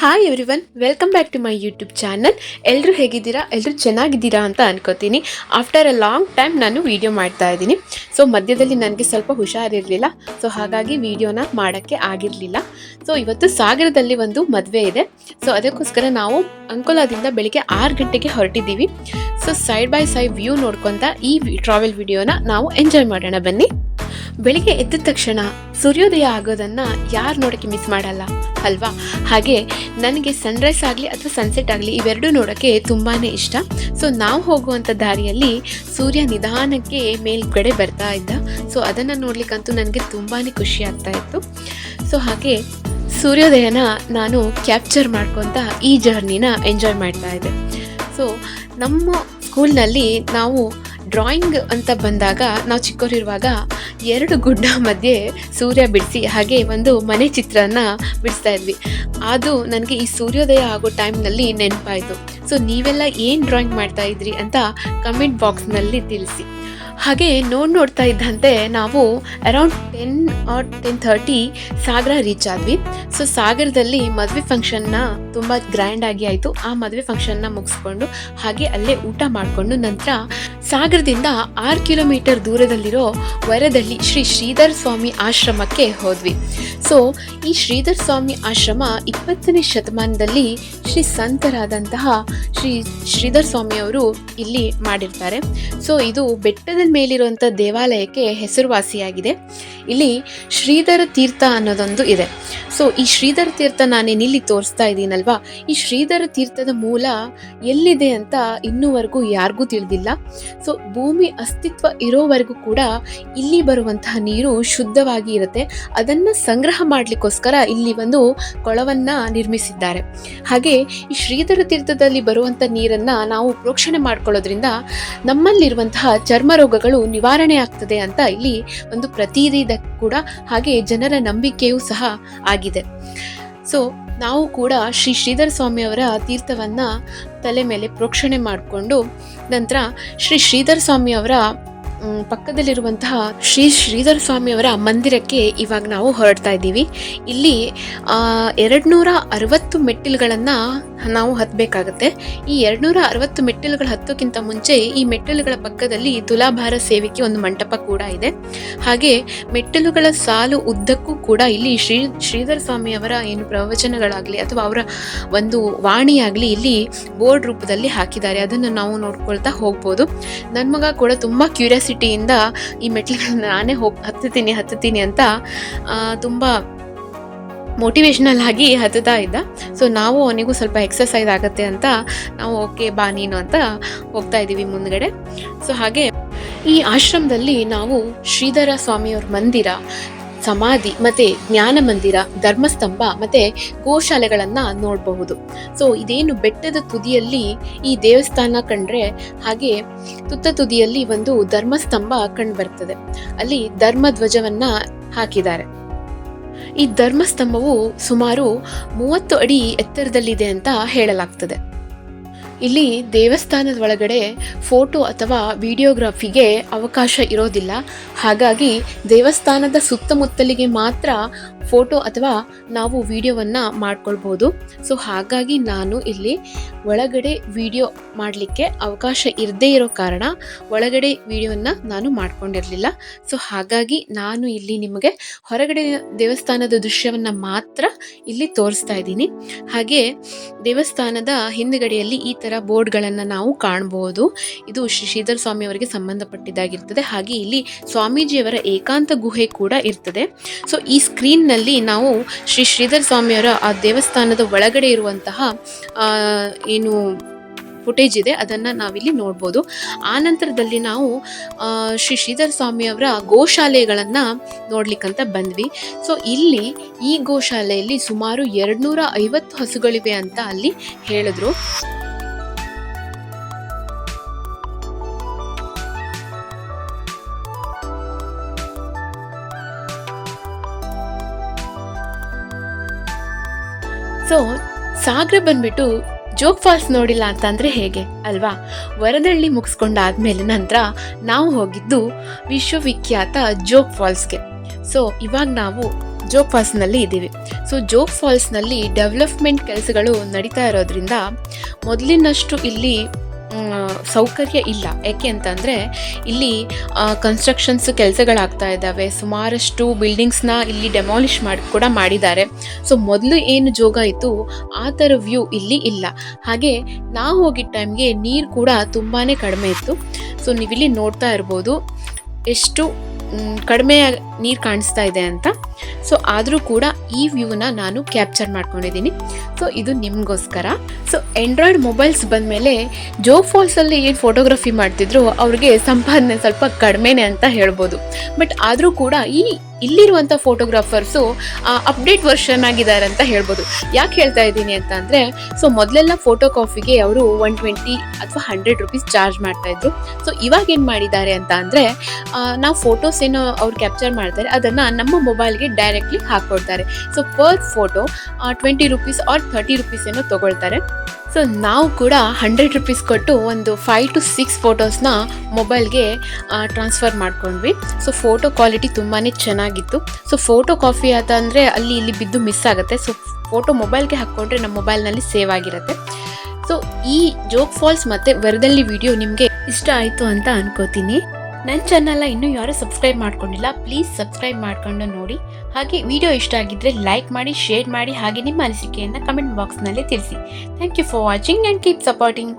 Hi everyone welcome back to my YouTube channel ಎಲ್ಲರೂ ಹೇಗಿದ್ದೀರಾ? ಎಲ್ಲರೂ ಚೆನ್ನಾಗಿದ್ದೀರಾ ಅಂತ ಅನ್ಕೋತೀನಿ. ಆಫ್ಟರ್ ಅ ಲಾಂಗ್ ಟೈಮ್ ನಾನು ವಿಡಿಯೋ ಮಾಡ್ತಾ ಇದ್ದೀನಿ. ಸೊ ಮಧ್ಯದಲ್ಲಿ ನನಗೆ ಸ್ವಲ್ಪ ಹುಷಾರಿರಲಿಲ್ಲ. ಸೊ ಹಾಗಾಗಿ ವಿಡಿಯೋನ ಮಾಡೋಕ್ಕೆ ಆಗಿರಲಿಲ್ಲ. ಸೊ ಇವತ್ತು ಸಾಗರದಲ್ಲಿ ಒಂದು ಮದುವೆ ಇದೆ. ಸೊ ಅದಕ್ಕೋಸ್ಕರ ನಾವು ಅಂಕೋಲಾದಿಂದ ಬೆಳಿಗ್ಗೆ ಆರು ಗಂಟೆಗೆ ಹೊರಟಿದ್ದೀವಿ. So side by side view ನೋಡ್ಕೊತ ಈ ಟ್ರಾವೆಲ್ ವಿಡಿಯೋನ ನಾವು ಎಂಜಾಯ್ ಮಾಡೋಣ ಬನ್ನಿ. ಬೆಳಿಗ್ಗೆ ಎದ್ದ ತಕ್ಷಣ ಸೂರ್ಯೋದಯ ಆಗೋದನ್ನ ಯಾರು ನೋಡೋಕ್ಕೆ ಮಿಸ್ ಮಾಡಲ್ಲ? ಅಲ್ವಾ? ಹಾಗೆ ನನಗೆ ಸನ್ರೈಸ್ ಆಗಲಿ ಅಥವಾ ಸನ್ಸೆಟ್ ಆಗಲಿ ಇವೆರಡೂ ನೋಡೋಕ್ಕೆ ತುಂಬಾ ಇಷ್ಟ. ಸೊ ನಾವು ಹೋಗುವಂಥ ದಾರಿಯಲ್ಲಿ ಸೂರ್ಯ ನಿಧಾನಕ್ಕೆ ಮೇಲ್ಗಡೆ ಬರ್ತಾ ಇದ್ದ. ಸೊ ಅದನ್ನು ನೋಡ್ಲಿಕ್ಕಂತೂ ನನಗೆ ತುಂಬಾ ಖುಷಿ ಆಗ್ತಾ ಇತ್ತು. ಸೊ ಹಾಗೆ ಸೂರ್ಯೋದಯನ ನಾನು ಕ್ಯಾಪ್ಚರ್ ಮಾಡ್ಕೊತ ಈ ಜರ್ನಿನ ಎಂಜಾಯ್ ಮಾಡ್ತಾ ಇದ್ದೆ. ಸೊ ನಮ್ಮ ಸ್ಕೂಲ್ನಲ್ಲಿ ನಾವು ಡ್ರಾಯಿಂಗ್ ಅಂತ ಬಂದಾಗ, ನಾವು ಚಿಕ್ಕವರಿರುವಾಗ ಎರಡು ಗುಡ್ಡ ಮಧ್ಯೆ ಸೂರ್ಯ ಬಿಡಿಸಿ ಹಾಗೆ ಒಂದು ಮನೆ ಚಿತ್ರನ ಬಿಡಿಸ್ತಾ ಇದ್ವಿ. ಅದು ನನಗೆ ಈ ಸೂರ್ಯೋದಯ ಆಗೋ ಟೈಮ್ನಲ್ಲಿ ನೆನಪಾಯಿತು. ಸೊ ನೀವೆಲ್ಲ ಏನು ಡ್ರಾಯಿಂಗ್ ಮಾಡ್ತಾ ಇದ್ರಿ ಅಂತ ಕಮೆಂಟ್ ಬಾಕ್ಸ್ನಲ್ಲಿ ತಿಳಿಸಿ. ಹಾಗೆ ನೋಡಿ ನೋಡ್ತಾ ಇದ್ದಂತೆ ನಾವು around ten or ten thirty Sagara reach ಆದ್ವಿ. ಸೊ ಸಾಗರದಲ್ಲಿ ಮದುವೆ ಫಂಕ್ಷನ್ನ ತುಂಬ ಗ್ರ್ಯಾಂಡ್ ಆಗಿ ಆಯಿತು. ಆ ಮದುವೆ ಫಂಕ್ಷನ್ನ ಮುಗಿಸ್ಕೊಂಡು ಹಾಗೆ ಅಲ್ಲೇ ಊಟ ಮಾಡಿಕೊಂಡು ನಂತರ ಸಾಗರದಿಂದ ಆರು ಕಿಲೋಮೀಟರ್ ದೂರದಲ್ಲಿರೋ ವರದಲ್ಲಿ ಶ್ರೀ ಶ್ರೀಧರ್ ಸ್ವಾಮಿ ಆಶ್ರಮಕ್ಕೆ ಹೋದ್ವಿ. ಸೊ ಈ ಶ್ರೀಧರ್ ಸ್ವಾಮಿ ಆಶ್ರಮ ಇಪ್ಪತ್ತನೇ ಶತಮಾನದಲ್ಲಿ ಶ್ರೀ ಸಂತರಾದಂತಹ ಶ್ರೀ ಶ್ರೀಧರ್ ಸ್ವಾಮಿ ಅವರು ಇಲ್ಲಿ ಮಾಡಿರ್ತಾರೆ. ಸೊ ಇದು ಬೆಟ್ಟದ ಮೇಲಿರುವಂಥ ದೇವಾಲಯಕ್ಕೆ ಹೆಸರುವಾಸಿಯಾಗಿದೆ. ಇಲ್ಲಿ ಶ್ರೀಧರ ತೀರ್ಥ ಅನ್ನೋದೊಂದು ಇದೆ. ಸೊ ಈ ಶ್ರೀಧರ ತೀರ್ಥ ನಾನೇನು ಇಲ್ಲಿ ತೋರಿಸ್ತಾ ಇದ್ದೀನಲ್ವಾ ಈ ಶ್ರೀಧರ ತೀರ್ಥದ ಮೂಲ ಎಲ್ಲಿದೆ ಅಂತ ಇನ್ನೂವರೆಗೂ ಯಾರಿಗೂ ತಿಳಿದಿಲ್ಲ. ಸೊ ಭೂಮಿ ಅಸ್ತಿತ್ವ ಇರೋವರೆಗೂ ಕೂಡ ಇಲ್ಲಿ ಬರುವಂತಹ ನೀರು ಶುದ್ಧವಾಗಿ ಇರುತ್ತೆ. ಅದನ್ನು ಸಂಗ್ರಹ ಮಾಡಲಿಕ್ಕೋಸ್ಕರ ಇಲ್ಲಿ ಒಂದು ಕೊಳವನ್ನ ನಿರ್ಮಿಸಿದ್ದಾರೆ. ಹಾಗೆ ಈ ಶ್ರೀಧರ ತೀರ್ಥದಲ್ಲಿ ಬರುವಂಥ ನೀರನ್ನ ನಾವು ಪ್ರೋಕ್ಷಣೆ ಮಾಡ್ಕೊಳ್ಳೋದ್ರಿಂದ ನಮ್ಮಲ್ಲಿರುವಂತಹ ಚರ್ಮ ರೋಗಗಳು ನಿವಾರಣೆ ಆಗ್ತದೆ ಅಂತ ಇಲ್ಲಿ ಒಂದು ಪ್ರತೀತಿ ಇದೆ ಕೂಡ. ಹಾಗೆ ಜನರ ನಂಬಿಕೆಯೂ ಸಹ ಆಗಿದೆ. ಸೊ ನಾವು ಕೂಡ ಶ್ರೀ ಶ್ರೀಧರ ಸ್ವಾಮಿಯವರ ತೀರ್ಥವನ್ನ ತಲೆ ಮೇಲೆ ಪ್ರೋಕ್ಷಣೆ ಮಾಡಿಕೊಂಡು, ನಂತರ ಶ್ರೀ ಶ್ರೀಧರ ಸ್ವಾಮಿಯವರ ಪಕ್ಕದಲ್ಲಿರುವಂತಹ ಶ್ರೀ ಶ್ರೀಧರ ಸ್ವಾಮಿಯವರ ಮಂದಿರಕ್ಕೆ ಇವಾಗ ನಾವು ಹೊರಡ್ತಾ ಇದ್ದೀವಿ. ಇಲ್ಲಿ ಎರಡುನೂರ ಅರವತ್ತು ಮೆಟ್ಟಿಲುಗಳನ್ನು ನಾವು ಹತ್ತಬೇಕಾಗತ್ತೆ ಈ ಎರಡುನೂರ ಅರವತ್ತು ಮೆಟ್ಟಿಲುಗಳು ಹತ್ತೋಕ್ಕಿಂತ ಮುಂಚೆ ಈ ಮೆಟ್ಟಿಲುಗಳ ಪಕ್ಕದಲ್ಲಿ ತುಲಾಭಾರ ಸೇವಿಕೆ ಒಂದು ಮಂಟಪ ಕೂಡ ಇದೆ. ಹಾಗೆ ಮೆಟ್ಟಿಲುಗಳ ಸಾಲು ಉದ್ದಕ್ಕೂ ಕೂಡ ಇಲ್ಲಿ ಶ್ರೀ ಶ್ರೀಧರ ಸ್ವಾಮಿಯವರ ಏನು ಪ್ರವಚನಗಳಾಗಲಿ ಅಥವಾ ಅವರ ಒಂದು ವಾಣಿಯಾಗಲಿ ಇಲ್ಲಿ ಬೋರ್ಡ್ ರೂಪದಲ್ಲಿ ಹಾಕಿದ್ದಾರೆ. ಅದನ್ನು ನಾವು ನೋಡ್ಕೊಳ್ತಾ ಹೋಗ್ಬೋದು. ನನ್ನ ಮಗ ಕೂಡ ತುಂಬ ಕ್ಯೂರಿಯಾಸಿಟಿಯಿಂದ ಈ ಮೆಟ್ಲುಗಳನ್ನ ನಾನೇ ಹೋಗಿ ಹತ್ತುತ್ತೀನಿ ಹತ್ತುತ್ತೀನಿ ಅಂತ ತುಂಬ ಮೋಟಿವೇಶ್ನಲ್ ಆಗಿ ಹತ್ತುತ್ತಾ ಇದ್ದ. ಸೊ ನಾವು ಅವನಿಗೂ ಸ್ವಲ್ಪ ಎಕ್ಸಸೈಸ್ ಆಗುತ್ತೆ ಅಂತ ನಾವು ಓಕೆ ಬಾ ನೀನು ಅಂತ ಹೋಗ್ತಾ ಇದ್ದೀವಿ ಮುಂದ್ಗಡೆ. ಸೊ ಹಾಗೆ ಈ ಆಶ್ರಮದಲ್ಲಿ ನಾವು ಶ್ರೀಧರ ಸ್ವಾಮಿಯವ್ರ ಮಂದಿರ, ಸಮಾಧಿ ಮತ್ತೆ ಜ್ಞಾನ ಮಂದಿರ, ಧರ್ಮಸ್ತಂಭ ಮತ್ತೆ ಗೋಶಾಲೆಗಳನ್ನ ನೋಡಬಹುದು. ಸೊ ಇದೇನು ಬೆಟ್ಟದ ತುದಿಯಲ್ಲಿ ಈ ದೇವಸ್ಥಾನ ಕಂಡ್ರೆ ಹಾಗೆ ತುತ್ತ ತುದಿಯಲ್ಲಿ ಒಂದು ಧರ್ಮಸ್ತಂಭ ಕಂಡು ಬರ್ತದೆ. ಅಲ್ಲಿ ಧರ್ಮ ಧ್ವಜವನ್ನ ಹಾಕಿದ್ದಾರೆ. ಈ ಧರ್ಮಸ್ತಂಭವು ಸುಮಾರು ಮೂವತ್ತು ಅಡಿ ಎತ್ತರದಲ್ಲಿದೆ ಅಂತ ಹೇಳಲಾಗ್ತದೆ. ಇಲ್ಲಿ ದೇವಸ್ಥಾನದ ಒಳಗಡೆ ಫೋಟೋ ಅಥವಾ ವಿಡಿಯೋಗ್ರಾಫಿಗೆ ಅವಕಾಶ ಇರೋದಿಲ್ಲ. ಹಾಗಾಗಿ ದೇವಸ್ಥಾನದ ಸುತ್ತಮುತ್ತಲಿಗೆ ಮಾತ್ರ ಫೋಟೋ ಅಥವಾ ನಾವು ವಿಡಿಯೋವನ್ನು ಮಾಡ್ಕೊಳ್ಬೋದು. ಸೊ ಹಾಗಾಗಿ ನಾನು ಇಲ್ಲಿ ಒಳಗಡೆ ವಿಡಿಯೋ ಮಾಡಲಿಕ್ಕೆ ಅವಕಾಶ ಇರದೇ ಇರೋ ಕಾರಣ ಒಳಗಡೆ ವಿಡಿಯೋವನ್ನು ನಾನು ಮಾಡ್ಕೊಂಡಿರಲಿಲ್ಲ. ಸೊ ಹಾಗಾಗಿ ನಾನು ಇಲ್ಲಿ ನಿಮಗೆ ಹೊರಗಡೆ ದೇವಸ್ಥಾನದ ದೃಶ್ಯವನ್ನು ಮಾತ್ರ ಇಲ್ಲಿ ತೋರಿಸ್ತಾ ಇದ್ದೀನಿ. ಹಾಗೆ ದೇವಸ್ಥಾನದ ಹಿಂದುಗಡೆಯಲ್ಲಿ ಈ ಥರ ಬೋರ್ಡ್ಗಳನ್ನು ನಾವು ಕಾಣಬಹುದು ಇದು ಶ್ರೀ ಶ್ರೀಧರ ಸ್ವಾಮಿ ಅವರಿಗೆ ಸಂಬಂಧಪಟ್ಟಿದ್ದಾಗಿರ್ತದೆ. ಹಾಗೆ ಇಲ್ಲಿ ಸ್ವಾಮೀಜಿಯವರ ಏಕಾಂತ ಗುಹೆ ಕೂಡ ಇರ್ತದೆ. ಸೊ ಈ ಸ್ಕ್ರೀನ್ನಲ್ಲಿ ನಾವು ಶ್ರೀ ಶ್ರೀಧರ ಸ್ವಾಮಿಯವರ ಆ ದೇವಸ್ಥಾನದ ಒಳಗಡೆ ಇರುವಂತಹ ಏನು ಫುಟೇಜ್ ಇದೆ, ಅದನ್ನು ನಾವಿಲ್ಲಿ ನೋಡ್ಬೋದು. ಆ ನಂತರದಲ್ಲಿ ನಾವು ಶ್ರೀ ಶ್ರೀಧರ ಸ್ವಾಮಿಯವರ ಗೋಶಾಲೆಗಳನ್ನು ನೋಡ್ಲಿಕ್ಕಂತ ಬಂದ್ವಿ. ಸೊ ಇಲ್ಲಿ ಈ ಗೋಶಾಲೆಯಲ್ಲಿ ಸುಮಾರು ಎರಡ್ನೂರ ಐವತ್ತು ಹಸುಗಳಿವೆ ಅಂತ ಅಲ್ಲಿ ಹೇಳಿದ್ರು. ಸೊ ಸಾಗರ ಬಂದ್ಬಿಟ್ಟು ಜೋಗ್ ಫಾಲ್ಸ್ ನೋಡಿಲ್ಲ ಅಂತಂದ್ರೆ ಹೇಗೆ, ಅಲ್ವಾ? ವರದಳ್ಳಿ ಮುಗಿಸ್ಕೊಂಡಾದ್ಮೇಲೆ ನಂತರ ನಾವು ಹೋಗಿದ್ದು ವಿಶ್ವವಿಖ್ಯಾತ ಜೋಗ್ ಫಾಲ್ಸ್ಗೆ. ಸೊ ಇವಾಗ ನಾವು ಜೋಗ್ ಫಾಲ್ಸ್ನಲ್ಲಿ ಇದ್ದೀವಿ. ಸೊ ಜೋಗ್ ಫಾಲ್ಸ್ನಲ್ಲಿ ಡೆವಲಪ್ಮೆಂಟ್ ಕೆಲಸಗಳು ನಡೀತಾ ಇರೋದ್ರಿಂದ ಮೊದಲಿನಷ್ಟು ಇಲ್ಲಿ ಸೌಕರ್ಯ ಇಲ್ಲ. ಯಾಕೆ ಅಂತಂದರೆ ಇಲ್ಲಿ ಕನ್ಸ್ಟ್ರಕ್ಷನ್ಸ್ ಕೆಲಸಗಳಾಗ್ತಾ ಇದ್ದಾವೆ. ಸುಮಾರಷ್ಟು ಬಿಲ್ಡಿಂಗ್ಸ್ನ ಇಲ್ಲಿ ಡೆಮಾಲಿಷ್ ಮಾಡಿ, ಕೂಡ ಮಾಡಿದ್ದಾರೆ. ಸೊ ಮೊದಲು ಏನು ಜೋಗ ಇತ್ತು, ಆ ಥರ ವ್ಯೂ ಇಲ್ಲಿ ಇಲ್ಲ. ಹಾಗೆ, ನಾವು ಹೋಗಿದ್ದ ಟೈಮ್ಗೆ ನೀರು ಕೂಡ ತುಂಬಾ ಕಡಿಮೆ ಇತ್ತು. ಸೊ ನೀವಿಲ್ಲಿ ನೋಡ್ತಾ ಇರ್ಬೋದು, ಎಷ್ಟು ಕಡಿಮೆ ನೀರು ಕಾಣಿಸ್ತಾ ಇದೆ ಅಂತ. ಸೊ ಆದರೂ ಕೂಡ ಈ ವ್ಯೂನ ನಾನು ಕ್ಯಾಪ್ಚರ್ ಮಾಡ್ಕೊಂಡಿದ್ದೀನಿ. ಸೊ ಇದು ನಿಮಗೋಸ್ಕರ. ಸೊ ಆ್ಯಂಡ್ರಾಯ್ಡ್ ಮೊಬೈಲ್ಸ್ ಬಂದಮೇಲೆ ಜೋ ಫಾಲ್ಸಲ್ಲಿ ಏನು ಫೋಟೋಗ್ರಫಿ ಮಾಡ್ತಿದ್ರು ಅವ್ರಿಗೆ ಸಂಪಾದನೆ ಸ್ವಲ್ಪ ಕಡಿಮೆನೇ ಅಂತ ಹೇಳ್ಬೋದು. ಬಟ್ ಆದರೂ ಕೂಡ ಈ ಇಲ್ಲಿರುವಂಥ ಫೋಟೋಗ್ರಾಫರ್ಸು ಅಪ್ಡೇಟ್ ವರ್ಷನ್ ಆಗಿದ್ದಾರೆ ಅಂತ ಹೇಳ್ಬೋದು. ಯಾಕೆ ಹೇಳ್ತಾ ಇದ್ದೀನಿ ಅಂತ ಅಂದರೆ ಸೊ ಮೊದಲೆಲ್ಲ ಫೋಟೋ ಕಾಫಿಗೆ ಅವರು ಒನ್ ಟ್ವೆಂಟಿ ಅಥವಾ ಹಂಡ್ರೆಡ್ ರುಪೀಸ್ ಚಾರ್ಜ್ ಮಾಡ್ತಾ ಇದ್ರು. ಸೊ ಇವಾಗ ಏನು ಮಾಡಿದ್ದಾರೆ ಅಂತ ಅಂದರೆ ನಾವು ಫೋಟೋಸ್ ಏನೋ ಅವ್ರು ಕ್ಯಾಪ್ಚರ್ ಮಾಡ್ತಾರೆ, ಅದನ್ನು ನಮ್ಮ ಮೊಬೈಲ್ಗೆ directly ಹಾಕ್ಕೊಡ್ತಾರೆ so per photo twenty rupees or thirty rupees ಏನೋ ತೊಗೊಳ್ತಾರೆ. ಸೊ ನಾವು ಕೂಡ ಹಂಡ್ರೆಡ್ ರುಪೀಸ್ ಕೊಟ್ಟು ಒಂದು ಫೈವ್ ಟು ಸಿಕ್ಸ್ ಫೋಟೋಸ್ನ ಮೊಬೈಲ್ಗೆ ಟ್ರಾನ್ಸ್ಫರ್ ಮಾಡ್ಕೊಂಡ್ವಿ. ಸೊ ಫೋಟೋ ಕ್ವಾಲಿಟಿ ತುಂಬಾ ಚೆನ್ನಾಗಿತ್ತು. ಸೊ ಫೋಟೋ ಕಾಫಿ ಅಂತ ಅಂದರೆ ಅಲ್ಲಿ ಇಲ್ಲಿ ಬಿದ್ದು ಮಿಸ್ ಆಗುತ್ತೆ. ಸೊ ಫೋಟೋ ಮೊಬೈಲ್ಗೆ ಹಾಕ್ಕೊಂಡ್ರೆ ನಮ್ಮ ಮೊಬೈಲ್ನಲ್ಲಿ ಸೇವ್ ಆಗಿರುತ್ತೆ. ಸೊ ಈ ಜೋಗ್ ಫಾಲ್ಸ್ ಮತ್ತು ವರದಲ್ಲಿ ವಿಡಿಯೋ ನಿಮಗೆ ಇಷ್ಟ ಆಯಿತು ಅಂತ ಅನ್ಕೋತೀನಿ. ನನ್ನ ಚಾನಲ್ನ ಇನ್ನೂ ಯಾರು ಸಬ್ಸ್ಕ್ರೈಬ್ ಮಾಡ್ಕೊಂಡಿಲ್ಲ ಪ್ಲೀಸ್ ಸಬ್ಸ್ಕ್ರೈಬ್ ಮಾಡ್ಕೊಂಡು ನೋಡಿ. ಹಾಗೆ ವಿಡಿಯೋ ಇಷ್ಟ ಆಗಿದ್ದರೆ ಲೈಕ್ ಮಾಡಿ ಶೇರ್ ಮಾಡಿ, ಹಾಗೆ ನಿಮ್ಮ ಅನಿಸಿಕೆಯನ್ನು ಕಮೆಂಟ್ ಬಾಕ್ಸ್ನಲ್ಲಿ ತಿಳಿಸಿ. Thank you for watching and keep supporting